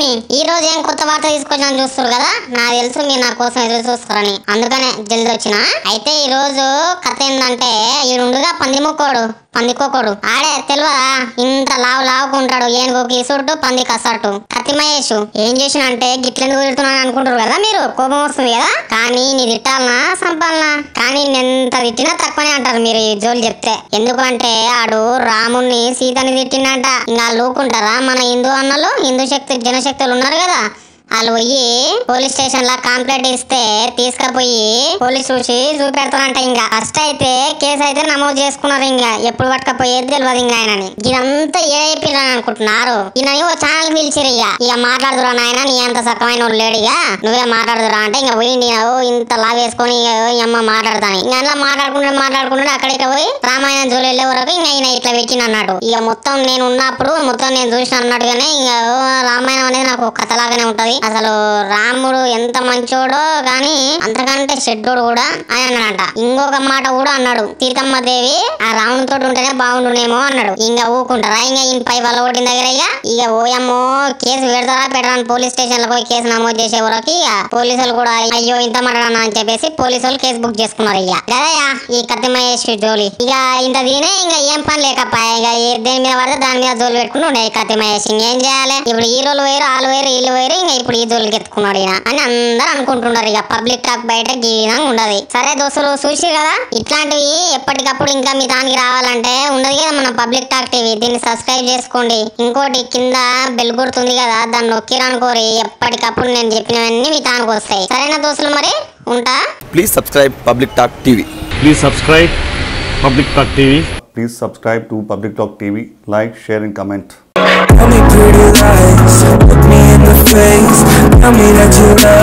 ని ఈ రోజు ఏం కొత్త వార్త తీసుకొచ్చాను చూస్తారు కదా? నాకు తెలుసు మీరు నా కోసం ఎదురు చూస్తారని. అందుకనే జల్ది వచ్చిన. అయితే ఈ రోజు కథ ఏంటంటే ఈ రెండుగా పందిముక్కోడు. పందికొకడు. ఆడే తెలియదా ఇంత లావు లావుకుంటాడు. ఏనుగుకి ఇసుడు పంది కసట్టు కత్తి మహేష్ ఏం చేసినంటే గిట్లెందుకు తిడుతున్నాను అనుకుంటారు కదా మీరు? కోపం వస్తుంది కదా? కానీ నీ తిట్టాలనా సంపాలనా? కానీ నేను ఎంత తిట్టినా తక్కువనే అంటారు మీరు ఈ జోలు చెప్తే. ఎందుకంటే ఆడు రాముణ్ణి సీతని తిట్టిండంట. ఇంకా లూకుంటారా మన హిందూ అన్నలు? హిందూ శక్తి జనశక్తులు ఉన్నారు కదా. వాళ్ళు పోయి పోలీస్ స్టేషన్ లా కంప్లైంట్ ఇస్తే తీసుకుపోయి పోలీస్ చూసి చూపెడతారంట ఇంకా. ఫస్ట్ అయితే కేసు అయితే నమోదు చేసుకున్నారు ఇంకా. ఎప్పుడు పట్టకపోయేది తెలియదు ఇంకా ఆయనని. ఇదంతా ఏ అయిపోయినా అనుకుంటున్నారు? ఈయన ఓ ఛానల్ పిలిచిరు ఇక. ఇక మాట్లాడుతురా నాయన నీ అంత సక్కమైన లేడిగా నువ్వే మాట్లాడుతురా అంటే ఇంకా పోయి నేను ఓ ఇంత లా వేసుకొని ఓ అమ్మ మాట్లాడతాను. ఇంకా అలా మాట్లాడుకుంటే మాట్లాడుకుంటే అక్కడికి పోయి రామాయణం జోలు వెళ్ళే వరకు ఇంకా ఈయన ఇట్లా పెట్టిన అన్నాడు. ఇక మొత్తం నేను ఉన్నప్పుడు మొత్తం నేను చూసిన అన్నట్టుగానే ఇంకా ఓ రామాయణం అనేది నాకు కథలాగానే ఉంటది. అసలు రాముడు ఎంత మంచోడో కానీ అంతకంటే చెడ్డోడు కూడా అని అన్నాడంట. ఇంకొక మాట కూడా అన్నాడు. తీర్థమ్మ దేవి ఆ రాముని తోటి ఉంటేనే బాగుండునేమో అన్నాడు. ఇంకా ఊకుంటారా? ఇంకా ఈయన పై వల్ల కొట్టిన దగ్గర ఇక ఇక ఓయమ్మో కేసు పెడతారా? పెట్టడానికి పోలీస్ స్టేషన్లో పోయి కేసు నమోదు చేసే వరకు ఇక పోలీసులు కూడా అయ్యో ఇంత మాట్లాడనా అని చెప్పేసి పోలీసులు కేసు బుక్ చేసుకున్నారు ఇక ఈ కత్తి మహేష్ జోలి. ఇక ఇంత దీనే ఇంకా ఏం పని లేకపోయా ఇక దేని మీద పడితే దాని మీద జోలు పెట్టుకుని ఉండే ఈ ఏం చేయాలి? ఇప్పుడు హీరోలు వేరు వాళ్ళు వేరు వీళ్ళు వేరు ఇంకా ఇప్పుడు ఈ జోలికి ఎత్తుకున్నాడు ఈయన అని అందరూ అనుకుంటున్నారు. ఇక పబ్లిక్ టాక్ బయట గీనంగా ఉండదు. సరే దోస్తులు చూసి కదా? ఇట్లాంటివి ఎప్పటికప్పుడు ఇంకా మీ దానికి రావాలంటే ఉండదు కదా మన పబ్లిక్ టాక్ టీవీ. దీన్ని సబ్స్క్రైబ్ చేసుకోండి. ఇంకోటి కింద బెల్ గుర్తుంది కదా? దాన్ని నొక్కిరనుకోరి ఎప్పటికప్పుడు నేను చెప్పినవన్నీ మీ తానికి వస్తాయి. సరేనా దోస్తులు మరి? ఉంటా? Please subscribe Public Talk TV. Please subscribe Public Talk TV. Please subscribe to Public Talk TV, like, share, and comment. Me that you love